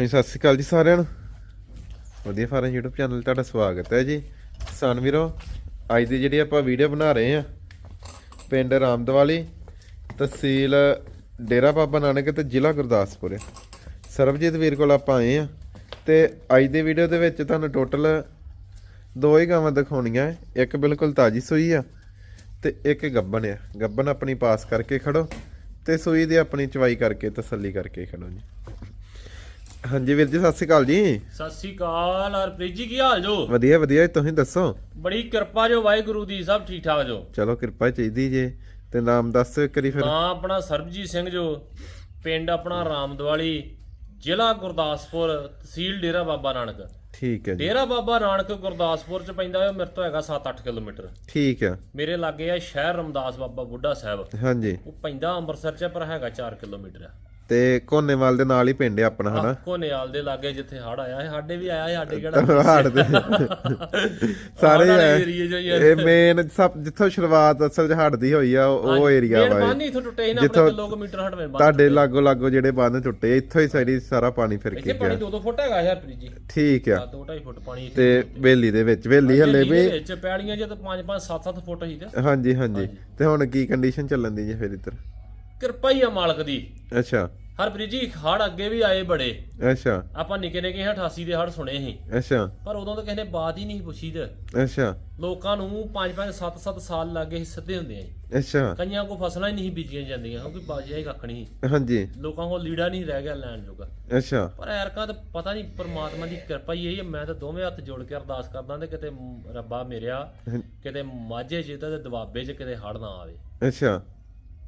ਹਾਂਜੀ, ਸਤਿ ਸ਼੍ਰੀ ਅਕਾਲ ਜੀ ਸਾਰਿਆਂ ਨੂੰ। ਵਧੀਆ ਫਾਰਮ YouTube ਚੈਨਲ ਤੁਹਾਡਾ ਸਵਾਗਤ ਹੈ ਜੀ। ਕਿਸਾਨ ਵੀਰੋ, ਅੱਜ ਦੀ ਜਿਹੜੀ ਆਪਾਂ ਵੀਡੀਓ ਬਣਾ ਰਹੇ ਆ ਪਿੰਡ ਰਾਮਦਵਾਲੀ, ਤਹਿਸੀਲ ਡੇਰਾ ਬਾਬਾ ਨਾਨਕ ਤੇ ਜ਼ਿਲ੍ਹਾ ਗੁਰਦਾਸਪੁਰ। ਸਰਬਜੀਤ ਵੀਰ ਕੋਲ ਆਪਾਂ ਆਏ ਆ ਤੇ ਅੱਜ ਦੀ ਵੀਡੀਓ ਦੇ ਵਿੱਚ ਤੁਹਾਨੂੰ ਟੋਟਲ ਦੋ ਹੀ ਗਾਵਾਂ ਦਿਖਾਉਣੀਆਂ ਇੱਕ ਬਿਲਕੁਲ ਤਾਜੀ ਸੂਈ ਆ ਤੇ ਇੱਕ ਗੱਬਨ ਆ। ਗੱਬਨ ਆਪਣੀ ਪਾਸ ਕਰਕੇ ਖੜੋ ਤੇ ਸੂਈ ਦੀ ਆਪਣੀ ਚਵਾਈ ਕਰਕੇ ਤਸੱਲੀ ਕਰਕੇ ਖੜੋ ਜੀ। ਹਾਂਜੀ ਵੀਰ ਜੀ ਸਤਿ ਸ਼੍ਰੀ ਅਕਾਲ ਜੀ। ਸਤਿ ਸ੍ਰੀ ਅਕਾਲ ਹਰਪ੍ਰੀਤ ਜੀ ਕੀ ਹਾਲ ਜੋ? ਵਧੀਆ ਵਧੀਆ ਤੁਸੀਂ ਦੱਸੋ? ਬੜੀ ਕਿਰਪਾ ਜੋ ਵਾਹਿਗੁਰੂ ਦੀ ਸਭ ਠੀਕ ਠਾਕ ਜੋ। ਚਲੋ ਕਿਰਪਾ ਚਾਹੀਦੀ ਜੇ ਤੇ ਨਾਮ ਦੱਸ ਵਾਰੀ ਫਿਰ। ਤਾਂ ਆਪਣਾ ਸਰਬਜੀਤ ਸਿੰਘ ਜੋ ਪਿੰਡ ਆਪਣਾ ਰਾਮਦਵਾਲੀ ਜ਼ਿਲ੍ਹਾ ਗੁਰਦਾਸਪੁਰ ਤਹਿਸੀਲ ਡੇਰਾ ਬਾਬਾ ਨਾਨਕ। ਠੀਕ ਹੈ ਜੀ। ਡੇਰਾ ਬਾਬਾ ਨਾਨਕ ਗੁਰਦਾਸਪੁਰ ਚ ਪੈਂਦਾ ਹੈ ਮੇਰੇ ਤੋਂ ਹੈਗਾ 7-8 ਕਿਲੋਮੀਟਰ। ਠੀਕ ਆ ਮੇਰੇ ਲਾਗੇ ਆ ਸ਼ਹਿਰ ਰਮਦਾਸ ਬਾਬਾ ਬੁੱਢਾ ਸਾਹਿਬ। ਹਾਂਜੀ। ਉਹ ਪੈਂਦਾ ਅੰਮ੍ਰਿਤਸਰ ਚ ਪਰ ਹੈਗਾ 4 ਕਿਲੋਮੀਟਰ। ਆ ਤੇ ਕੋਨੇਵਾਲ ਦੇ ਨਾਲ ਹੀ ਪਿੰਡ ਹੈ ਆਪਣਾ ਹਨਾ? ਕੋਨੇਵਾਲ ਦੇ ਲਾਗੇ ਜਿੱਥੇ ਹੜ ਆਇਆ ਹੈ ਸਾਡੇ ਵੀ ਆਇਆ ਹੈ ਸਾਡੇ ਕਿਹੜਾ ਹਾੜ ਦੇ। ਸਾਰੇ। ਇਹ ਮੇਨ ਸਭ ਜਿੱਥੋਂ ਸ਼ੁਰੂਆਤ ਅਸਲ 'ਚ ਹੜ ਦੀ ਹੋਈ ਆ ਉਹ- ਏਰੀਆ ਵਾ ਬਾਨੀ ਇਥੋਂ ਟੁੱਟੇ ਸੀ ਨਾ ਆਪਣੇ ਕਿਲੋਮੀਟਰ ਹਟਵੇਂ ਬੰਨ ਤੁਹਾਡੇ ਲਾਗੋ ਲਾਗੋ ਜਿਹੜੇ ਬੰਨ ਟੁੱਟੇ ਇੱਥੋਂ ਹੀ ਸਾਰੀ ਸਾਰਾ ਪਾਣੀ ਫਿਰ ਕੇ ਪਾਣੀ ਗਿਆ। 2-2 ਫੁੱਟ ਹੈਗਾ ਹਰਪ੍ਰੀਤ ਜੀ। ਠੀਕ ਆ। ਆ 2.5 ਫੁੱਟ ਪਾਣੀ ਤੇ ਵੇਲੀ ਦੇ ਵਿੱਚ ਵੇਲੀ ਹੱਲੇ ਵੀ। ਵਿੱਚ ਪੈੜੀਆਂ ਜੇ ਤਾਂ 5-5 7-7 ਫੁੱਟ ਹੀ ਤੇ। ਹਾਂਜੀ ਹਾਂਜੀ। ਤੇ ਹੁਣ ਕੀ ਕੰਡੀਸ਼ਨ ਚੱਲਣ ਦੀ ਜੀ ਫਿਰ ਇੱਧਰ? ਕਿਰਪਾ ਹੀ ਆ ਮਾਲਕ ਦੀ। ਅੱਛਾ। ਹਰਪ੍ਰੀਤ ਜੀ ਹੜ ਅੱਗੇ ਵੀ ਆਏ ਬੜੇ। ਅੱਛਾ। ਆਪਾਂ ਨਿੱਕੇ ਨਿੱਕੇ 88 ਦੇ ਹੜ ਸੁਣੇ ਸੀ। ਅੱਛਾ। ਪਰ ਉਦੋਂ ਤਾਂ ਕਿਸੇ ਨੇ ਬਾਤ ਹੀ ਨਹੀਂ ਪੁੱਛੀ ਤੇ। ਅੱਛਾ। ਲੋਕਾਂ ਨੂੰ 5-5 7-7 ਸਾਲ ਲੱਗੇ ਸਿੱਧੇ ਹੁੰਦੇ ਆ ਅੱਛਾ। ਕਈਆਂ ਕੋ ਫਸਲਾਂ ਹੀ ਨਹੀਂ ਬੀਜੀਆਂ ਜਾਂਦੀਆਂ ਕਿਉਂਕਿ ਬਾਜਿਆ ਹੀ ਕੱਖ ਨਹੀਂ। ਹਾਂਜੀ। ਲੋਕਾਂ ਕੋਲ ਲੀੜਾ ਨਹੀਂ ਰਹਿ ਗਿਆ ਲੈਣ ਜੋਗਾ। ਅੱਛਾ। ਪਰ ਐਰਕਾਂ ਤਾਂ ਪਤਾ ਨਹੀਂ ਪਰਮਾਤਮਾ ਦੀ ਕਿਰਪਾ ਹੀ ਹੈ ਮੈਂ ਤਾਂ ਦੋਵੇਂ ਹੱਥ ਜੋੜ ਕੇ ਅਰਦਾਸ ਕਰਦਾ ਤੇ ਕਿਤੇ ਰੱਬਾ ਮੇਰਿਆ ਕਿਤੇ ਮਾਝੇ ਜਿਹਦਾ ਤੇ ਦਵਾਬੇ 'ਚ ਕਿਤੇ ਹੜ ਨਾ ਆਵੇ। ਅੱਛਾ।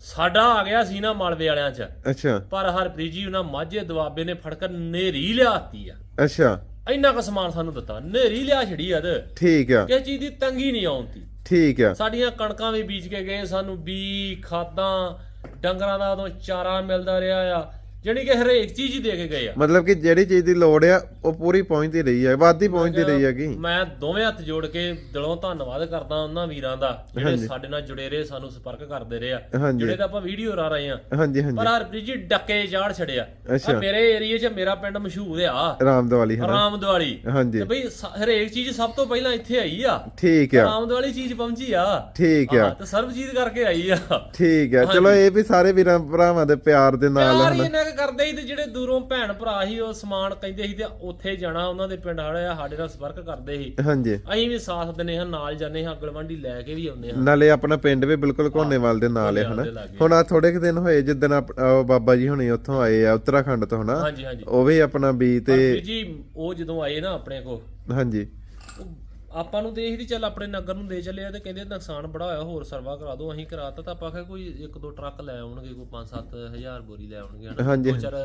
ਸਾਡਾ ਆ ਗਿਆ ਸੀ ਨਾ ਮਾਲਵੇ ਵਾਲਿਆਂ 'ਚ। ਅੱਛਾ। ਪਰ ਹਰਪ੍ਰੀਤ ਜੀ ਉਹਨਾਂ ਮਾਝੇ ਦਵਾਬੇ ਨੇ ਫੜ ਕੇ ਨੇਰੀ ਲਿਆਤੀ ਆ। ਅੱਛਾ। ਇੰਨਾ ਕੁ ਸਮਾਨ ਸਾਨੂੰ ਦਿੱਤਾ। ਨੇਰੀ ਲਿਆ ਛੜੀ ਆ ਤੇ ਠੀਕ ਆ। ਕਿਸੇ ਚੀਜ਼ ਦੀ ਤੰਗੀ ਨਹੀਂ ਆਉਂਦੀ ਠੀਕ ਆ। ਸਾਡੀਆਂ ਕਣਕਾਂ ਵੀ ਬੀਜ ਕੇ ਗਏ ਸਾਨੂੰ ਬੀ ਖਾਦਾਂ ਡੰਗਰਾਂ ਦਾ ਉਦੋਂ ਚਾਰਾ ਮਿਲਦਾ ਰਿਹਾ ਆ। ਜਾਣੀ ਕਿ ਹਰੇਕ ਚੀਜ਼ ਹੀ ਦੇ ਕੇ ਗਏ ਆ। ਮਤਲਬ ਕਿ ਜਿਹੜੀ ਚੀਜ਼ ਦੀ ਲੋੜ ਆ ਉਹ ਪੂਰੀ ਪਹੁੰਚਦੀ ਰਹੀ ਹੈ ਵਾਦੀ ਪਹੁੰਚਦੀ ਰਹੀ ਹੈਗੀ। ਮੈਂ ਦੋਵੇਂ ਹੱਥ ਜੋੜ ਕੇ ਦਿਲੋਂ ਧੰਨਵਾਦ ਕਰਦਾ ਉਹਨਾਂ ਵੀਰਾਂ ਦਾ ਜਿਹੜੇ ਸਾਡੇ ਨਾਲ ਜੁੜੇ ਰਹੇ ਸਾਨੂੰ ਸੰਪਰਕ ਕਰਦੇ ਰਹੇ ਆ। ਜਿਹੜੇ ਤਾਂ ਆਪਾਂ ਵੀਡੀਓ ਰਾ ਰਹੇ ਆ। ਹਾਂਜੀ ਹਾਂਜੀ। ਪਰ ਹਰਪ੍ਰੀਤ ਜੀ ਡੱਕੇ ਚਾੜ ਛੜਿਆ। ਆ ਮੇਰੇ ਏਰੀਏ 'ਚ ਮੇਰਾ ਪਿੰਡ ਮਸ਼ਹੂਰ ਆ। ਰਾਮਦਵਾਲੀ ਹਨਾ? ਰਾਮਦਵਾਲੀ। ਹਾਂਜੀ। ਤੇ ਬਈ ਹਰੇਕ ਚੀਜ਼ ਸਭ ਤੋਂ ਪਹਿਲਾਂ ਇੱਥੇ ਆਈ ਆ। ਠੀਕ ਆ। ਰਾਮਦਵਾਲੀ ਚੀਜ਼ ਪਹੁੰਚੀ ਆ। ਠੀਕ ਆ। ਹਾਂ, ਤੇ ਸਰਬਜੀਤ ਕਰਕੇ ਆਈ ਆ। ਠੀਕ ਆ। ਚਲੋ ਇਹ ਵੀ ਸਾਰੇ ਵੀਰਾਂ ਭਰਾਵਾਂ ਦੇ ਪਿਆਰ ਦੇ ਨਾਲ ਹੀ ਕੁ ਕਰਦੇ ਸੀ ਤੇ ਜਿਹੜੇ ਦੂਰੋਂ ਭੈਣ ਭਰਾ ਸੀ ਉਹ ਸਮਾਨ ਕਹਿੰਦੇ ਸੀ ਤੇ ਉੱਥੇ ਜਾਣਾ ਉਹਨਾਂ ਦੇ ਪਿੰਡ ਵਾਲੇ ਆ ਸਾਡੇ ਨਾਲ ਸੰਪਰਕ ਕਰਦੇ ਸੀ। ਹਾਂਜੀ। ਅਸੀਂ ਵੀ ਸਾਥ ਦਿੰਦੇ ਹਾਂ ਨਾਲ ਜਾਂਦੇ ਹਾਂ ਅਗਲਵੰਡੀ ਲੈ ਕੇ ਵੀ ਆਉਂਦੇ ਹਾਂ। ਨਾਲੇ ਆਪਣਾ ਪਿੰਡ ਵੀ ਬਿਲਕੁਲ ਕੋਨੇਵਾਲ ਦੇ ਨਾਲ ਹੈ ਹਨਾ। ਹੁਣ ਆ ਥੋੜੇ ਕੁ ਦਿਨ ਹੋਏ ਜਿੱਦਣ ਬਾਬਾ ਜੀ ਹੁਣੇ ਉੱਥੋਂ ਆਏ ਆ ਉੱਤਰਾਖੰਡ ਤੋਂ ਹਨਾ? ਹਾਂਜੀ ਹਾਂਜੀ। ਉਹ ਵੀ ਆਪਣਾ ਬੀ ਤੇ ਜੀ ਉਹ ਜਦੋਂ ਆਏ ਨਾ ਆਪਣੇ ਕੋ ਹਾਂਜੀ। ਆਪਾਂ ਨੂੰ ਦੇਖਦੀ ਚੱਲ ਆਪਣੇ ਨਗਰ ਨੂੰ ਦੇ ਚੱਲੇ ਆ ਤੇ ਕਹਿੰਦੇ ਨੁਕਸਾਨ ਬੜਾ ਹੋਇਆ ਹੋਰ ਸਰਵਾ ਕਰਾ ਦਿਓ ਅਸੀਂ ਕਰਾਤਾ ਤਾਂ ਆਪਾਂ ਕਿਹਾ ਕੋਈ ਇੱਕ ਦੋ ਟਰੱਕ ਲੈ ਆਉਣਗੇ ਕੋਈ 5-7 ਹਜ਼ਾਰ ਬੋਰੀ ਲੈ ਆਉਣਗੇ ਹਨਾ? ਦੋ ਚਾਰ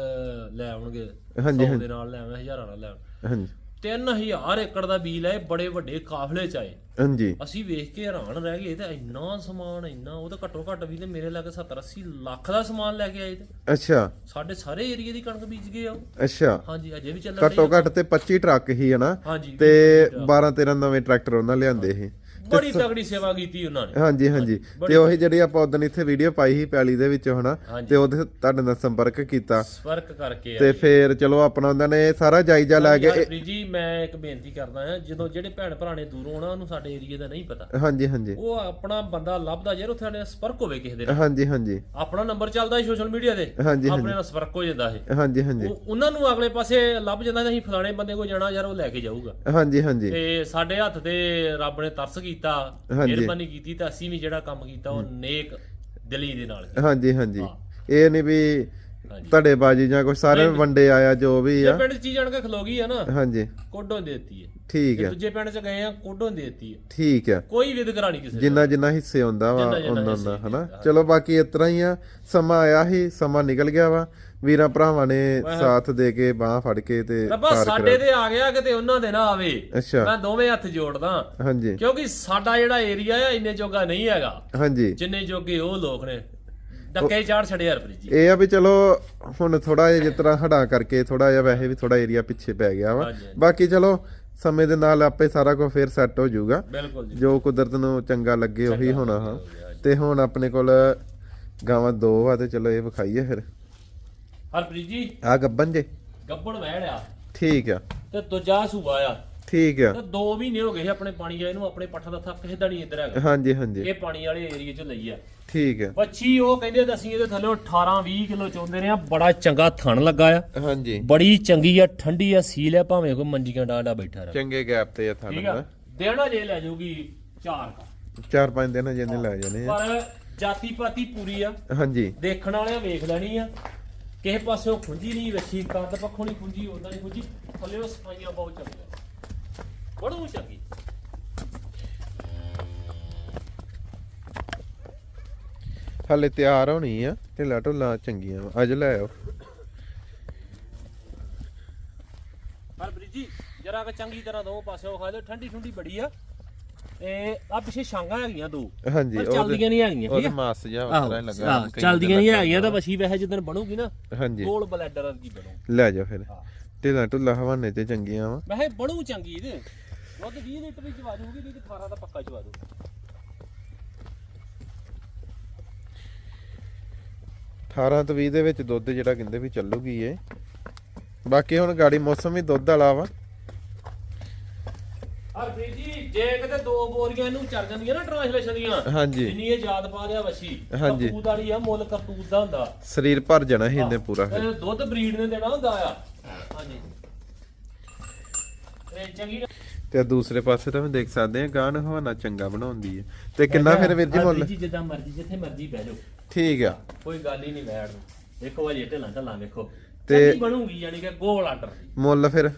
ਲੈ ਆਉਣਗੇ ਹਾਂਜੀ, 100 ਦੇ ਨਾਲ ਲੈ ਆਵੇਂ ਹਜ਼ਾਰਾਂ ਨਾਲ ਲੈ ਆਉਣ ਹਾਂਜੀ। 3000 ਏਕੜ ਦਾ ਬੀਜ ਲਏ ਬੜੇ ਵੱਡੇ ਕਾਫਲੇ ਚ ਆਏ। ਹਾਂਜੀ। ਅਸੀਂ ਵੇਖ ਕੇ ਹੈਰਾਨ ਰਹਿ ਗਏ ਤੇ ਇੰਨਾ ਸਮਾਨ ਇੰਨਾ ਉਹ ਤਾਂ ਘੱਟੋ ਘੱਟ ਵੀ ਤੇ ਮੇਰੇ ਲਾਗੇ 70 80 ਲੱਖ ਦਾ ਸਮਾਨ ਲੈ ਕੇ ਆਏ ਤੇ। ਅੱਛਾ। ਸਾਡੇ ਸਾਰੇ ਏਰੀਆ ਦੀ ਕਣਕ ਬੀਜ ਗਏ ਆ ਉਹ। ਅੱਛਾ। ਹਾਂਜੀ ਅਜੇ ਵੀ ਚੱਲਣ ਘੱਟੋ ਘੱਟ ਤੇ 25 ਟਰੱਕ ਹੀ ਹਨਾ ਹਾਂਜੀ ਤੇ 12 13 ਨਵੇਂ ਟਰੈਕਟਰ ਉਹਨਾਂ ਲਿਆਂਦੇ ਸੀ। ਬੜੀ ਤਗੜੀ ਸੇਵਾ ਕੀਤੀ ਉਹਨਾਂ ਨੇ। ਹਾਂਜੀ ਹਾਂਜੀ। ਤੇ ਉਹੀ ਜਿਹੜੀ ਆਪਾਂ ਉਦੋਂ ਇੱਥੇ ਵੀਡੀਓ ਪਾਈ ਸੀ ਪੈਲੀ ਦੇ ਵਿੱਚ ਹਨਾ। ਤੇ ਉਹਦੇ ਤੁਹਾਡੇ ਨਾਲ ਸੰਪਰਕ ਕੀਤਾ। ਫ਼ਰਕ ਕਰਕੇ ਤੇ ਫੇਰ ਚਲੋ ਆਪਣਾ ਉਹਨਾਂ ਨੇ ਸਾਰਾ ਜਾਇਜ਼ਾ ਲੈ ਕੇ ਜੀ ਮੈਂ ਇੱਕ ਬੇਨਤੀ ਕਰਦਾ ਹਾਂ ਜਦੋਂ ਜਿਹੜੇ ਭੈਣ ਭਰਾ ਨੇ ਦੂਰੋਂ ਆਉਣਾ ਉਹਨੂੰ ਸਾਡੇ ਏਰੀਆ ਦਾ ਨਹੀਂ ਪਤਾ। ਹਾਂਜੀ ਹਾਂਜੀ। ਉਹ ਆਪਣਾ ਬੰਦਾ ਲੱਭਦਾ ਯਾਰ ਉੱਥੇ ਨਾਲ ਸੰਪਰਕ ਹੋਵੇ ਕਿਸੇ ਦੇ ਨਾਲ। ਹਾਂਜੀ ਹਾਂਜੀ। ਆਪਣਾ ਨੰਬਰ ਚੱਲਦਾ ਸੋਸ਼ਲ ਮੀਡੀਆ ਤੇ। ਹਾਂਜੀ ਆਪਣੇ ਨਾਲ ਸੰਪਰਕ ਹੋ ਜਾਂਦਾ ਹੈ ਹਾਂਜੀ ਹਾਂਜੀ। ਉਹ ਉਹਨਾਂ ਨੂੰ ਅਗਲੇ ਪਾਸੇ ਲੱਭ ਜਾਂਦਾ ਨਹੀਂ ਫਲਾਣੇ ਬੰਦੇ ਕੋਲ ਜਾਣਾ ਯਾਰ ਉਹ ਲੈ ਕੇ ਜਾਊਗਾ। ਹਾਂਜੀ ਹਾਂਜੀ। ਤੇ ਸਾਡੇ ਹੱਥ ਤੇ ਰੱਬ ਨੇ ਤਰਸ ਕੀਤਾ। ਹਾਂਜੀ। ਮਿਹਰਬਾਨੀ ਕੀਤੀ ਤਾਂ ਅਸੀਂ ਵੀ ਜਿਹੜਾ ਕੰਮ ਕੀਤਾ ਉਹ ਨੇਕ ਦਿਲੀ ਦੇ ਨਾਲ ਹਾਂਜੀ ਹਾਂਜੀ। ਇਹ ਨਹੀਂ ਵੀ ਹਾਂਜੀ। ਤੁਹਾਡੇ ਬਾਜੀ ਜਾਂ ਕੋਈ ਸਾਰੇ ਵੰਡੇ ਆਇਆ ਜੋ ਵੀ ਜੇ ਆ ਪਿੰਡ 'ਚ ਚੀਜ਼ ਆਣ ਕੇ ਖਲੋ ਗਈ ਆ ਨਾ ਹਾਂਜੀ। ਕੋਡੋਂ ਦੇ ਦਿੱਤੀ ਹੈ। ਠੀਕ ਜੇ ਹੈ। ਦੂਜੇ ਪਿੰਡ 'ਚ ਗਏ ਆ ਕੋਡੋਂ ਦੇ ਦਿੱਤੀ ਹੈ। ਠੀਕ ਹੈ। ਕੋਈ ਵਿਦਕਰਾ ਨਹੀਂ ਕਿਸੇ। ਜਿੰਨਾ ਜਿੰਨਾ ਹਿੱਸੇ ਹੁੰਦਾ ਵਾ ਜਿੰਨਾ ਜਿੰਨਾ ਉਹਨਾਂ ਹਿੱਸੇ ਦਾ ਹਨਾ ਚਲੋ ਬਾਕੀ ਇਸ ਤਰ੍ਹਾਂ ਹੀ ਆ। ਸਮਾਂ ਆਇਆ ਹੀ ਸਮਾਂ ਨਿਕਲ ਗਿਆ ਵਾ। ਵੀਰਾਂ ਭਰਾਵਾਂ ਨੇ ਸਾਥ ਦੇ ਕੇ ਬਾਹ ਫੜ ਕੇ ਤੇ ਰੱਬਾ ਸਾਡੇ ਤੇ ਆ ਗਿਆ ਕਿਤੇ ਉਹਨਾਂ ਦੇ ਨਾ ਆਵੇ। ਮੈਂ ਦੋਵੇਂ ਹੱਥ ਜੋੜਦਾ। ਹਾਂਜੀ। ਕਿਉਂਕਿ ਸਾਡਾ ਜਿਹੜਾ ਏਰੀਆ ਆ ਇੰਨੇ ਜੋਗਾ ਨਹੀਂ ਹੈਗਾ। ਹਾਂਜੀ। ਜਿੰਨੇ ਜੋਗੇ ਉਹ ਲੋਕ ਨੇ। ਡੱਕੇ ਚਾੜ ਛੜੇ ਹਰਪ੍ਰੀਤ ਜੀ। ਇਹ ਆ ਵੀ ਚਲੋ ਹੁਣ ਥੋੜਾ ਜਿਹਾ ਜਿਸ ਤਰ੍ਹਾਂ ਹੜਾ ਕਰਕੇ ਥੋੜਾ ਜਿਹਾ ਵੈਸੇ ਵੀ ਥੋੜਾ ਏਰੀਆ ਪਿੱਛੇ ਪੈ ਗਿਆ ਵਾ। ਬਾਕੀ ਚਲੋ ਸਮੇਂ ਦੇ ਨਾਲ ਆਪੇ ਸਾਰਾ ਕੁਝ ਫੇਰ ਸੈੱਟ ਹੋ ਜਾਊਗਾ। ਬਿਲਕੁਲ ਜੀ। ਜੋ ਕੁਦਰਤ ਨੂੰ ਚੰਗਾ ਲੱਗੇ ਉਹੀ ਹੋਣਾ ਹਾਂ ਤੇ ਹੁਣ ਆਪਣੇ ਕੋਲ ਗਾਵਾਂ ਦੋ ਆ ਤੇ ਚਲੋ ਇਹ ਵਿਖਾਈਏ ਫਿਰ। ਹਰਪ੍ਰੀਤ ਜੀ। ਆ ਗੱਬਨ ਜੇ। ਗੱਬਣ ਵਹਿੜਿਆ ਠੀਕ ਆ। ਤੇ ਦੂਜਾ ਸੂਆ ਆ। ਠੀਕ ਆ। ਤੇ 2 ਮਹੀਨੇ ਹੋ ਗਏ ਸੀ ਆਪਣੇ ਪਾਣੀ ਆਏ ਨੂੰ ਆਪਣੇ ਪੱਠਾ ਦਾ ਥੱਕ ਕਿਸੇ ਨਹੀਂ ਇੱਧਰ ਹੈਗਾ। ਹਾਂਜੀ ਹਾਂਜੀ। ਇਹ ਪਾਣੀ ਵਾਲੇ ਏਰੀਏ 'ਚ ਲਈ ਆ। ਠੀਕ ਆ। ਬੱਚੀ ਉਹ ਕਹਿੰਦੇ ਅਸੀਂ ਇਹਦੇ ਥੱਲੇ 18 20 ਕਿਲੋ ਚੋਂਦੇ ਰਹੇ ਆ। ਬੜਾ ਚੰਗਾ ਥਣ ਲੱਗਾ ਆ। ਹਾਂਜੀ। ਬੜੀ ਚੰਗੀ ਆ ਠੰਡੀ ਆ ਸੀਲ ਆ ਭਾਵੇਂ ਕੋਈ ਮੰਜੀਆਂ ਡਾਂਡਾ ਬੈਠਾ ਰਹੇ। ਚੰਗੇ ਗੈਪ ਤੇ ਆ ਠੀਕ ਥਾਣਾ ਆ। ਦਾ ਦੇਣਾ ਜੇ ਲੈ ਜਾਊਗੀ ਚਾਰ ਦਾ ਚਾਰ ਪੰਜ ਦਿਨ ਜਿਹਨੇ ਲੈ ਜਾਣੇ ਆ। ਪਰ ਜਾਤੀ ਪਾਤੀ ਪੂਰੀ ਆ। ਹਾਂਜੀ। ਦੇਖਣ ਵਾਲਿਆਂ ਵੇਖ ਲੈਣੀ ਆ। ਕਿਸੇ ਪਾਸਿਓਂ ਖੁੰਝੀ ਨਹੀਂ ਰੱਖੀ ਕੱਦ ਪੱਖੋਂ ਨਹੀਂ ਖੁੰਝੀ ਉਦਾਂ ਨਹੀਂ ਖੁੰਝੀ। ਥੱਲੇ ਉਹ ਸਫਾਈਆਂ ਬਹੁਤ ਚੰਗੀਆਂ। ਬੜੂ ਚੰਗੀ। ਹਾਲੇ ਤਿਆਰ ਹੋਣੀ ਆ ਢਿੱਲਾ ਢੁੱਲਾ ਚੰਗੀਆਂ। ਅੱਜ ਲੈ ਆਓ। ਪਰ ਬ੍ਰਿਜੀ ਜਰਾ ਕਿ ਚੰਗੀ ਤਰ੍ਹਾਂ ਦੋ ਪਾਸਿਓਂ ਖਾ ਦਿਓ ਠੰਡੀ ਠੰਡੀ ਬੜੀ ਆ। ਤੇ ਆ ਪਿੱਛੇ ਛਾਂਗਾ ਹੈਗੀਆਂ ਦੋ। ਹਾਂਜੀ ਪਰ ਉਹ ਚੱਲਦੀਆਂ ਨਹੀਂ ਹੈਗੀਆਂ ਉਹ ਠੀਕ ਆ ਮਾਸ ਜਿਹਾ ਆਹੋ, ਉਤਰਾ ਲੱਗਾ ਆਹ, ਚੱਲਦੀਆਂ ਨਹੀਂ ਹੈਗੀਆਂ ਤਾਂ ਵਸੀ ਵੈਸੇ ਜਦੋਂ ਬਣੂਗੀ ਨਾ ਹਾਂਜੀ। ਗੋਲ ਬਲੈਡਰ ਵਰਗੀ ਬਣੂ। ਲੈ ਫਿਰ। ਢਿੱਲਾ ਢੁੱਲਾ ਹਵਾਨੇ ਤੇ ਚੰਗੀਆਂ ਵਾ। ਮੈਂ ਕਿਹਾ ਬਣੂ ਚੰਗੀ ਇਹਦੇ। ਦੁੱਧ 20 ਲੀਟਰ ਵੀ ਚਵਾ ਦੂਗੀ ਨਹੀਂ ਤੇ 18 ਦਾ ਪੱਕਾ ਚਵਾ ਦੂ 18 ਤੋਂ 20 ਦੇ ਵਿੱਚ ਦੁੱਧ ਜਿਹੜਾ ਕਹਿੰਦੇ ਵੀ ਚੱਲੂਗੀ ਏ ਬਾਕੀ ਹੁਣ ਗਾੜੀ ਮੌਸਮ ਵੀ ਦੁੱਧ ਵਾਲਾ ਵਾ। ਹਰ ਜੀ ਜੇ ਕਿਤੇ ਦੋ ਬੋਰੀਆਂ ਇਹਨੂੰ ਚੱਲ ਜਾਂਦੀਆਂ ਨਾ ਟ੍ਰਾਂਸਲੇਸ਼ਨ ਦੀਆਂ ਹਾਂਜੀ। ਜਿੰਨੀ ਇਹ ਯਾਦ ਪਾ ਦਿਆ ਵਸ਼ੀ ਹਾਂਜੀ। ਕਪੂਤ ਵਾਲੀ ਆ ਮੁੱਲ ਕਪੂਤ ਦਾ ਹੁੰਦਾ। ਸਰੀਰ ਭਰ ਜਾਣਾ ਸੀ ਇਹਨੇ ਪੂਰਾ ਫਿਰ। ਇਹ ਦੁੱਧ ਬਰੀਡ ਨੇ ਦੇਣਾ ਹੁੰਦਾ ਆ। ਹਾਂਜੀ। ਤੇ ਚੰਗੀ ਨਾ- ਤੇ ਦੂਸਰੇ ਪਾਸੇ ਤਾਂ ਮੈਂ ਦੇਖ ਸਕਦੇ ਆ ਗਾਂ ਹਵਾਨਾ ਚੰਗਾ ਬਣਾਉਂਦੀ ਹੈ। ਤੇ ਕਿੰਨਾ ਫਿਰ ਵੀਰ ਜੀ ਮੁੱਲ? ਹਰਪ੍ਰੀਤ ਜੀ ਜਿੱਦਾਂ ਮਰਜ਼ੀ ਜਿੱਥੇ ਮਰਜ਼ੀ ਬਹਿ ਜਾਓ। ਠੀਕ ਆ। ਕੋਈ ਗੱਲ ਹੀ ਨਹੀਂ ਬੈਠ ਨੂੰ। ਦੇਖੋ ਵਾਲੀ ਢਿੱਲਾਂ ਢੱਲਾਂ ਵੇਖੋ। ਤੇ- ਚੰਗੀ ਬਣੂਗੀ ਯਾਨੀ ਕਿ ਗੋਲ ਆਰਡਰ ਮੁੱਲ ਫਿਰ?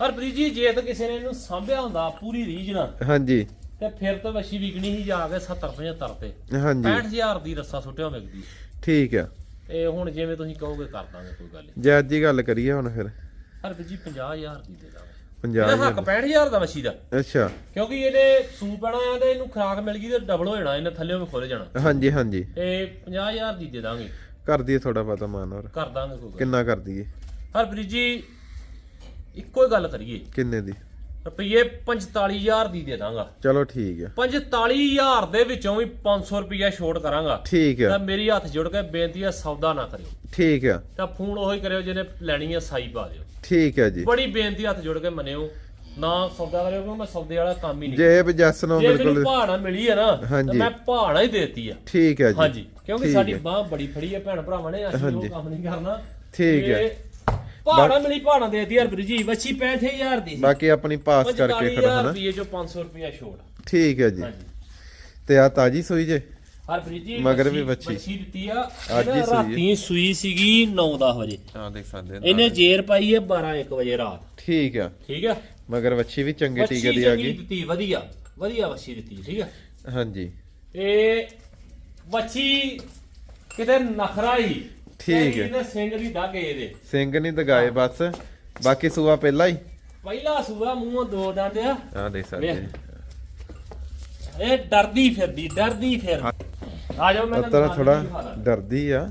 ਹਰਪ੍ਰੀਤ ਜੀ ਜੇ ਤਾਂ ਕਿਸੇ ਨੇ ਇਹਨੂੰ ਸਾਂਭਿਆ ਹੁੰਦਾ ਪੂਰੀ ਰੀਝ ਨਾਲ ਹਾਂਜੀ। ਤੇ ਫਿਰ ਤਾਂ ਵਸ਼ੀ ਵਿਕਣੀ ਸੀ ਜਾ ਕੇ 70 75 ਤੇ। ਹਾਂਜੀ। 65000 ਦੀ ਰੱਸਾ ਸੁੱਟਿਆ ਵਿਕਦੀ ਠੀਕ ਆ। ਤੇ ਹੁਣ ਜਿਵੇਂ ਤੁਸੀਂ ਕਹੋਗੇ ਕਰ ਦਾਂਗੇ ਕੋਈ ਗੱਲ ਨਹੀਂ। ਜੇ ਅੱਜ ਹੀ ਗੱਲ ਕਰੀਏ ਹੁਣ ਫਿਰ। ਹਰਪ੍ਰੀਤ ਜੀ 50000 ਦੀ ਦੇ ਦਾਂਗੇ। 50 ਇਹਦਾ ਹੱਕ 65000 ਦਾ ਵਸ਼ੀ ਦਾ। ਅੱਛਾ। ਕਿਉਂਕਿ ਇਹਦੇ ਸੂ ਪੈਣਾ ਆ ਤੇ ਇਹਨੂੰ ਖਰਾਕ ਮਿਲ ਗਈ ਤੇ ਡਬਲ ਹੋ ਜਾਣਾ ਇਹਨੇ ਥੱਲੇੋਂ ਵੀ ਖੁੱਲ ਜਾਣਾ। ਹਾਂਜੀ ਹਾਂਜੀ। ਤੇ 50000 ਦੀ ਦੇ ਦਾਂਗੇ। ਕਰ ਦਈਏ ਥੋੜਾ ਪਤਾ ਮਾਨ ਹੋਰ। ਕਰ ਦਾਂਗੇ ਕੋਈ ਕਿੰਨਾ ਕਰ ਦਈਏ? ਹਰਪ੍ਰੀਤ ਜੀ ਇੱਕੋ ਹੀ ਗੱਲ ਕਰੀਏ। ਕਿੰਨੇ ਦੀ? ਰੁਪਈਏ 45000 ਦੀ ਦੇ ਦਾਂਗਾ। ਚਲੋ ਠੀਕ ਆ। 45000 ਦੇ ਵਿੱਚੋਂ ਵੀ 500 ਰੁਪਈਆ ਛੋਟ ਕਰਾਂਗਾ। ਠੀਕ ਤਾਂ ਮੇਰੀ ਹੱਥ ਜੋੜ ਕੇ ਬੇਨਤੀ ਹੈ ਸੌਦਾ ਨਾ ਕਰਿਓ। ਠੀਕ ਆ। ਤਾਂ ਫੋਨ ਉਹੀ ਕਰਿਓ ਜਿਹਨੇ ਲੈਣੀ ਹੈ ਸਾਈ ਪਾ ਦਿਓ। ਠੀਕ ਆ ਜੀ। ਬੜੀ ਬੇਨਤੀ ਹੱਥ ਜੋੜ ਕੇ ਮੰਨਿਓ। ਨਾ ਸੌਦਾ ਕਰਿਓ ਕਿਉਂਕਿ ਮੈਂ ਸੌਦੇ ਵਾਲਾ ਕੰਮ ਹੀ ਨਹੀਂ ਜੇ ਵੀ ਜੱਸ ਨੂੰ ਜੇ ਮੈਨੂੰ ਬਿਲਕੁਲ ਮਿਲੀ ਹੈ ਨਾ ਤਾਂ ਹਾਂਜੀ। ਮੈਂ ਭਾਣਾ ਹੀ ਦੇਤੀ ਆ। ਠੀਕ ਆ ਜੀ। ਹਾਂਜੀ। ਕਿਉਂਕਿ ਠੀਕ ਸਾਡੀ ਹੈ। ਬਾਹ ਬੜੀ ਫੜੀ ਹੈ ਭੈਣ ਭਰਾਵਾਂ ਨੇ ਅਸੀਂ ਉਹ ਕੰਮ ਨਹੀਂ ਕਰਨਾ। ਠੀਕ ਹੈ। ਭਾਣਾ ਮਿਲੀ ਭਾਣਾ ਦੇਤੀ ਹਰਪ੍ਰੀਤ ਜੀ ਵੱਛੀ 65000 ਦੀ ਸੀ। ਬਾਕੀ ਆਪਣੀ ਪਾਸ ਕਰਕੇ 45000 ਖੜਾ ਹਨਾ। ਰੁਪਏ ਚੋਂ 500 ਰੁਪਏ ਛੋੜ। ਠੀਕ ਹੈ ਜੀ। ਹਾਂਜੀ। ਤੇ ਆ ਤਾਜੀ ਸੂਈ ਜੇ? ਹਰਪ੍ਰੀਤ ਜੀ ਮਗਰ ਵੀ ਵੱਛੀ। ਵੱਛੀ ਦਿੱਤੀ ਆ। ਅੱਜ ਹੀ ਸੂਈ ਹੈ। ਰਾਤੀ ਸੂਈ ਸੀਗੀ 9-10 ਵਜੇ। ਹਾਂ ਦੇਖ ਸਕਦੇ ਇਹਨੇ ਜੇਰ ਪਾਈ ਹੈ 12-1 ਵਜੇ ਰਾਤ। ਠੀਕ ਆ। ਠੀਕ ਆ? ਮਗਰ ਵੱਛੀ ਵੀ ਚੰਗੇ ਟੀਕੇ ਦੀ ਆ ਗਈ। ਦਿੱਤੀ ਵਧੀਆ। ਵਧੀਆ ਵੱਛੀ ਦਿੱਤੀ ਠੀਕ ਆ? ਹਾਂਜੀ। ਇਹ ਵੱਛੀ ਕਿਤੇ ਨਖਰਾ ਹੀ ਠੀਕ ਹੈ। ਇਹਨੇ ਸਿੰਘ ਦੀ ਦਾਗੇ ਇਹਦੇ। ਸਿੰਘ ਨਹੀਂ ਦਗਾਏ ਬਸ। ਬਾਕੀ ਸੂਆ ਪਹਿਲਾਂ ਹੀ। ਪਹਿਲਾ ਸੂਆ ਮੂੰਹੋਂ ਦੋ ਦੰਦ ਆ। ਆ ਦੇਖ ਸਕਦੇ ਵੇਖ। ਇਹ ਡਰਦੀ ਫਿਰਦੀ ਡਰਦੀ ਫਿਰ। ਆ ਜਾਓ ਮੈਂ ਤਰਾ ਥੋੜਾ ਡਰਦੀ ਆ।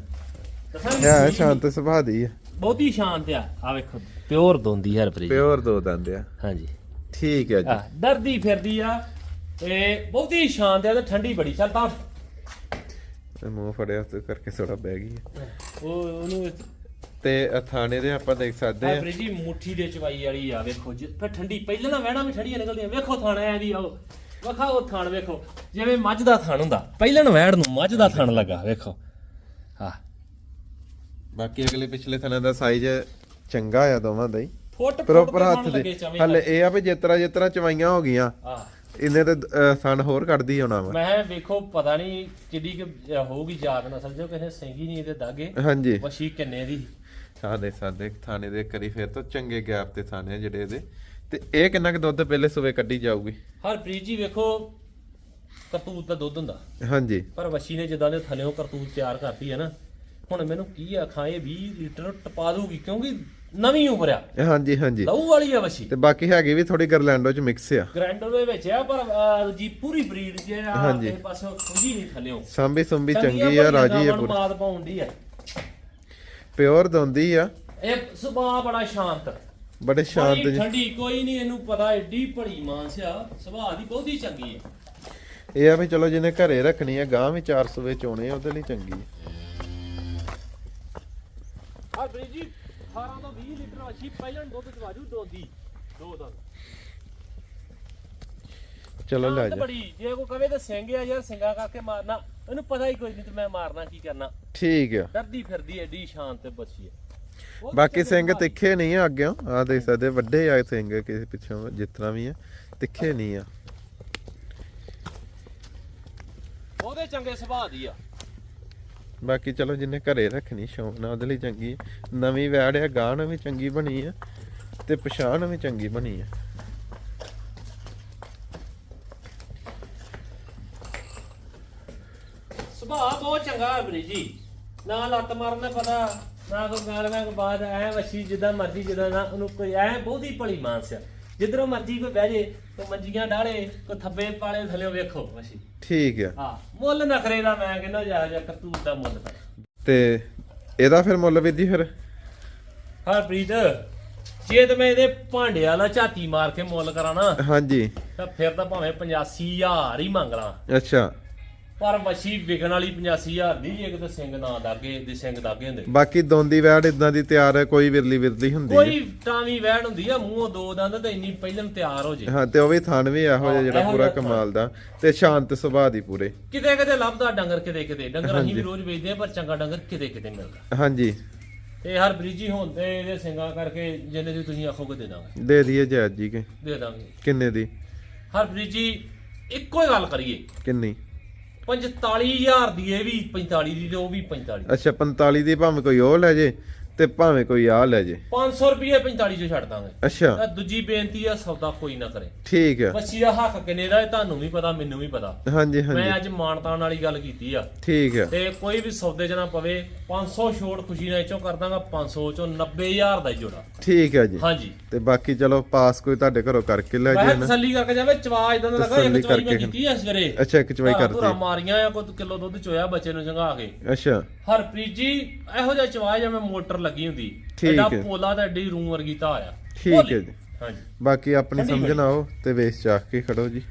ਹੈ ਸ਼ਾਂਤ ਸੁਭਾਅ ਦੀ ਆ। ਬਹੁਤੀ ਸ਼ਾਂਤ ਆ। ਆ ਵੇਖੋ। ਪਿਓਰ ਦੋਂਦੀ ਹਰਪ੍ਰੀਤ ਪਿਓਰ ਦੋ ਦੰਦ ਆ। ਹਾਂਜੀ। ਠੀਕ ਹੈ ਜੀ। ਆ ਡਰਦੀ ਫਿਰਦੀ ਆ ਤੇ ਬਹੁਤੀ ਸ਼ਾਂਤ ਆ ਤੇ ਠੰਡੀ ਬੜੀ। ਚੱਲ ਤਾਂ ਤੇ ਮੂੰਹ ਫੜਿਆ ਤੇ ਕਰਕੇ ਥੋੜਾ ਬਹਿ ਗਈ ਆ। ਉਹ ਉਹਨੂੰ ਤੇ ਥਾਣੇ ਦੇ ਆਪਾਂ ਦੇਖ ਸਕਦੇ ਆ ਹਰਪ੍ਰੀਤ ਜੀ ਮੁੱਠੀ ਦੇ ਚਵਾਈ ਵਾਲੀ ਆ ਵੇਖੋ ਜੀ। ਫਿਰ ਠੰਡੀ ਪਹਿਲਾਂ ਨਾ ਵਹਿਣਾ ਵੀ ਠੰਡੀਆਂ ਨਿਕਲਦੀਆਂ। ਵੇਖੋ ਥਾਣ ਐ ਦੀ ਆਓ। ਵਖਾ ਉਹ ਥਾਣ ਵੇਖੋ। ਜਿਵੇਂ ਮੱਝ ਦਾ ਥਾਣ ਹੁੰਦਾ। ਪਹਿਲਾਂ ਨਾ ਵਹਿਣ ਨੂੰ ਮੱਝ ਦਾ ਥਾਣ ਲੱਗਾ ਵੇਖੋ। ਹਾਂ ਬਾਕੀ ਅਗਲੇ ਪਿਛਲੇ ਥਾਣੇ ਦਾ ਸਾਈਜ਼ ਚੰਗਾ ਆ ਦੋਵਾਂ ਦਾ ਹੀ। ਫੁੱਟ ਪ੍ਰੋਪਰ ਹੱਥ ਦੇ। ਹਲੇ ਇਹ ਆ ਵੀ ਜਿਤਰਾ ਜਿਤਰਾ ਚਵਾਈਆਂ ਹੋ ਗਈਆਂ। ਆ ਇਹਨੇ ਤੇ ਸਣ ਹੋਰ ਕੱਢਦੀ ਹੋਣਾ ਵਾ। ਮੈਂ ਵੇਖੋ ਪਤਾ ਨਹੀਂ ਕਿੱਡੀ ਕੁ ਹੋਊਗੀ ਯਾਦ ਨਾ ਸਮਝੋ ਕਿਸੇ ਸਿੰਗੀ ਨਹੀਂ ਇਹਦੇ ਦਾਗੇ। ਹਾਂਜੀ। ਵਸ਼ੀ ਕਿੰਨੇ ਦੀ। ਦੇ ਸਾਡੇ ਥਾਣੇ ਦੇ ਕਰੀ ਫਿਰ ਤੋਂ ਚੰਗੇ ਗੈਪ ਤੇ ਥਾਣੇ ਜਿਹੜੇ ਇਹਦੇ। ਤੇ ਇਹ ਕਿੰਨਾ ਕੁ ਦੁੱਧ ਪਹਿਲੇ ਸੂਵੇ ਕੱਢੀ ਜਾਊਗੀ? ਹਰਪ੍ਰੀਤ ਜੀ ਵੇਖੋ ਕਰਤੂਤ ਦਾ ਦੁੱਧ ਹੁੰਦਾ। ਹਾਂਜੀ। ਪਰ ਵਸ਼ੀ ਨੇ ਜਿੱਦਾਂ ਦੇ ਥਲਿਓਂ ਕਰਤੂਤ ਤਿਆਰ ਕਰਤੀ ਹੈ ਨਾ ਹੁਣ ਮੈਨੂੰ ਕੀ ਆਖਾਂ ਇਹ 20 ਲੀਟਰ ਟਪਾ ਦੂਗੀ ਕਿਉਂਕਿ ਨਵੀਂ ਉਮਰ ਆ। ਹਾਂਜੀ ਹਾਂਜੀ। ਲਹੂ ਵਾਲੀ ਆ ਵਸ਼ੀ ਤੇ ਬਾਕੀ ਹੈਗੀ ਵੀ ਥੋੜੀ ਗਰਲੈਂਡੋ ਚ ਮਿਕਸ ਆ। ਗ੍ਰੈਂਡਰ ਦੇ ਵਿੱਚ ਆ ਪਰ ਜੀ ਪੂਰੀ ਬਰੀਡ ਜੇ ਆ। ਕਿਸੇ ਪਾਸੋਂ ਖੁੰਝੀ ਨਹੀਂ ਥਲਿਓਂ ਸਾਂਭੀ ਸੁੰਭੀ ਚੰਗੀ ਆ ਰਾਜੀ ਆ ਪੂਰੀ। ਮਾਤ ਪਾਉਂਦੀ ਆ। ਪਿਓਰ ਦੋਂਦੀ ਆ। ਇਹ ਸੁਭਾਅ ਬੜਾ ਸ਼ਾਂਤ। ਬੜੇ ਸ਼ਾਂਤ ਜੀ। ਠੰਡੀ ਕੋਈ ਨਹੀਂ ਇਹਨੂੰ ਪਤਾ ਏਡੀ ਭੜੀ ਮਾਨਸਿਆ ਸੁਭਾਅ ਦੀ ਬਹੁਤੀ ਚੰਗੀ ਹੈ ਇਹ ਆ ਵੀ ਚਲੋ ਜਿਹਨੇ ਘਰੇ ਰੱਖਣੀ ਆ ਗਾਂ ਵੀ 400 ਵਿੱਚ ਆਉਣੇ ਆ ਉਹਦੇ ਲਈ ਚੰਗੀ ਆ। ਹਰਪ੍ਰੀਤ ਜੀ 18 ਤੋਂ 20 ਲੀਟਰ ਵੱਛੀ ਪਹਿਲਾਂ ਦੁੱਧ ਦਵਾਜੂ ਦੋਂਦੀ ਦੋ ਦੰਦ। ਚਲੋ ਲੈ ਜਾ। ਬੜੀ। ਜੇ ਕੋਈ ਕਵੇ ਤਾਂ ਸਿੰਘ ਆ ਯਾਰ ਸਿੰਘਾ ਕਰਕੇ ਮਾਰਨਾ ਇਹਨੂੰ ਪਤਾ ਹੀ ਕੋਈ ਨਹੀਂ ਤੇ ਮੈਂ ਮਾਰਨਾ ਕੀ ਕਰਨਾ। ਠੀਕ ਆ। ਡਰਦੀ ਫਿਰਦੀ ਐਡੀ ਸ਼ਾਂਤ ਤੇ ਬੱਚੀ ਬਹੁਤ ਬਾਕੀ ਸਿੰਘ ਦੀ। ਤਿੱਖੇ ਨਹੀਂ ਆ ਅੱਗਿਓਂ ਆ ਦੇਖ ਸਕਦੇ ਵੱਡੇ ਆ ਸਿੰਘ ਕਿਸੇ ਪਿੱਛੋਂ ਤਰ੍ਹਾਂ ਵੀ ਆ ਤਿੱਖੇ ਨਹੀਂ ਆ। ਬਹੁਤੇ ਚੰਗੇ ਸੁਭਾਅ ਦੀ ਆ। ਬਾਕੀ ਚਲੋ ਜਿੰਨੇ ਘਰੇ ਰੱਖਣੀ ਸ਼ੌਂਕ ਨਾਲ, ਉਹਦੇ ਲਈ ਚੰਗੀ ਨਵੀਂ ਵੈੜ ਆ ਗਾਂ ਵੀ ਚੰਗੀ ਬਣੀ ਆ ਤੇ ਪਛਾਣ ਵੀ ਚੰਗੀ ਬਣੀ ਆ ਸੁਭਾਅ ਬਹੁਤ ਚੰਗਾ ਹੈ ਬਰੀ ਜੀ। ਨਾ ਲੱਤ ਮਾਰਨ ਦਾ ਪਤਾ, ਨਾ ਕੋਈ ਗੱਲ ਮੈਂ ਕੋਈ ਐ ਵਸ਼ੀ ਜਿੱਦਾਂ ਮਰਜ਼ੀ ਜਿੱਦਾਂ ਨਾ ਉਹਨੂੰ ਕੋਈ ਐ ਬਹੁਤੀ ਭਲੀ ਮਾਨਸ ਆ। ਜਿੱਧਰੋਂ ਮਰਜ਼ੀ ਕੋਈ ਬਹਿ ਜੇ ਕੋਈ ਮੰਜੀਆਂ ਡਾਲੇ ਕੋਈ ਥੱਬੇ ਪਾਲੇ ਥੱਲੇ ਵੇਖੋ ਵਸ਼ੀ ਠੀਕ ਆ। ਹਾਂ ਮੁੱਲ ਨਖਰੇ ਦਾ ਮੈਂ ਕਹਿੰਦਾ ਜਾ ਜਾ ਕਰਤੂਤ ਦਾ ਮੁੱਲ ਤਾਂ। ਤੇ ਇਹਦਾ ਫਿਰ ਮੁੱਲ ਵੀ ਦੀ ਫਿਰ? ਹਰਪ੍ਰੀਤ ਜੇ ਤੇ ਮੈਂ ਇਹਦੇ ਭਾਂਡੇ ਵਾਲਾ ਝਾਤੀ ਮਾਰ ਕੇ ਮੁੱਲ ਕਰਾਂ ਨਾ ਹਾਂਜੀ। ਤਾਂ ਫਿਰ ਤਾਂ ਭਾਵੇਂ 85000 ਹੀ ਮੰਗ ਲਾਂ। ਅੱਛਾ। ਪਰ ਮੱਛੀ ਵਿਕਣ ਵਾਲੀ 85000 ਦੀ ਜੇ ਕਿਤੇ ਸਿੰਘ ਨਾ ਦਾਗੇ ਦੇ ਸਿੰਘ ਦਾਗੇ ਹੁੰਦੇ। ਬਾਕੀ ਦੋਂਦੀ ਵੈੜ ਇਦਾਂ ਦੀ ਤਿਆਰ ਹੈ ਕੋਈ ਵਿਰਲੀ ਵਿਰਲੀ ਹੁੰਦੀ ਹੈ। ਕੋਈ ਟਾਵੀ ਵਹਿਣ ਹੁੰਦੀ ਆ ਮੂੰਹੋਂ ਦੋ ਦੰਦ ਤੇ ਇੰਨੀ ਪਹਿਲਾਂ ਤਿਆਰ ਹੋ ਜੇ। ਹਾਂ ਤੇ ਉਹ ਵੀ ਥਣ ਵੀ ਇਹੋ ਜਿਹਾ ਜਿਹੜਾ ਪੂਰਾ। ਕਮਾਲ ਦਾ ਤੇ ਸ਼ਾਂਤ ਸੁਭਾਅ ਦੀ ਪੂਰੇ। ਕਿਤੇ ਕਿਤੇ ਲੱਭਦਾ ਡੰਗਰ ਕਿਤੇ ਕਿਤੇ। ਡੰਗਰ ਅਸੀਂ ਵੀ। ਰੋਜ਼ ਵੇਚਦੇ ਆ ਪਰ ਚੰਗਾ ਡੰਗਰ ਕਿਤੇ ਕਿਤੇ ਮਿਲਦਾ। ਹਾਂਜੀ। ਤੇ ਹਰ ਬ੍ਰਿਜੀ ਹੁੰਦੇ ਇਹਦੇ ਸਿੰਘਾਂ ਕਰਕੇ ਜਿੰਨੇ ਦੀ ਤੁਸੀਂ ਆਖੋਗੇ ਦੇ ਦਾਂਗੇ। ਦੇ ਦਈਏ ਜਾਇਜ਼ ਜੀ ਕੇ। ਦੇ ਦਾਂਗੇ। ਕਿੰਨੇ ਦੀ? ਹਰ ਬ੍ਰਿਜੀ ਇੱਕੋ ਹੀ ਗੱਲ ਕਰੀਏ। ਕਿੰਨੀ? 45000 ਦੀ ਇਹ ਵੀ 45 ਦੀ ਤੇ ਉਹ ਵੀ 45 ਅੱਛਾ 45 ਦੀ ਭਾਵੇਂ ਕੋਈ ਉਹ ਲੈ ਜੇ। ਤੇ ਭਾਵੇਂ ਕੋਈ ਆ ਲੈ ਜੇ। 500 ਰੁਪਏ 45 ਚ ਛੱਡ ਦਾਂਗੇ। ਅੱਛਾ। ਤਾਂ ਦੂਜੀ ਬੇਨਤੀ ਆ ਸੌਦਾ ਕੋਈ ਨਾ ਕਰੇ। ਠੀਕ ਆ। ਬੱਚੀ ਦਾ ਹੱਕ ਕਿੰਨੇ ਦਾ ਇਹ ਤੁਹਾਨੂੰ ਵੀ ਪਤਾ ਮੈਨੂੰ ਵੀ ਪਤਾ। ਹਾਂਜੀ ਮੈਂ ਹਾਂਜੀ ਅੱਜ ਮਾਨਤਾਨ ਵਾਲੀ ਗੱਲ ਕੀਤੀ ਆ। ਠੀਕ ਆ। ਤੇ ਕੋਈ ਵੀ ਸੌਦੇ 'ਚ ਨਾ ਪਵੇ 500 ਛੋੜ ਖੁਸ਼ੀ ਨਾਲ ਚੋਂ ਕਰ ਦਾਂਗਾ 500 ਚੋਂ 90000 ਦਾ ਹੀ ਜੋੜਾ। ਠੀਕ ਆ ਜੀ। ਹਾਂਜੀ। ਤੇ ਬਾਕੀ ਚਲੋ ਪਾਸ ਕੋਈ ਤੁਹਾਡੇ ਘਰੋਂ ਕਰਕੇ ਲੈ ਮੈਂ ਜੇ ਕਿਹਾ ਨਾ। ਤਸੱਲੀ ਕਰਕੇ ਜਾਵੇ ਚਵਾ ਇਦਾਂ ਦਾ ਲੱਗਾ ਤਸੱਲੀ ਇੱਕ ਚਵਾਈ ਮੈਂ ਕਰਕੇ ਕੀਤੀ ਆ ਸਵੇਰੇ ਅੱਛਾ ਇੱਕ ਚਵਾਈ ਧਾਰਾਂ ਕਰਤੀ। ਧੁਰਾਂ ਮਾਰੀਆਂ ਆ ਕੋਈ ਕਿਲੋ ਦੁੱਧ ਚੋਇਆ ਬੱਚੇ ਨੂੰ ਜੰਗਾ ਕੇ। ਅੱਛਾ। ਹਰਪ੍ਰੀਤ ਜੀ ਇਹੋ ਜਿਹਾ ਚਵਾ ਜਿਵੇਂ ਮੋਟਰ ਲੱਗੀ ਹੁੰਦੀ ਠੀਕ ਐਡਾ ਹੈ। ਪੋਲਾ ਤਾਂ ਐਡੀ ਰੂੰ ਵਰਗੀ ਤਾਂ ਆਇਆ ਠੀਕ ਹੈ ਜੀ। ਹਾਂਜੀ। ਬਾਕੀ ਆਪਣੀ ਸਮਝ ਨਾ ਆਓ ਤੇ ਵੇਚ ਚਾਖ ਕੇ ਖੜੋ ਜੀ।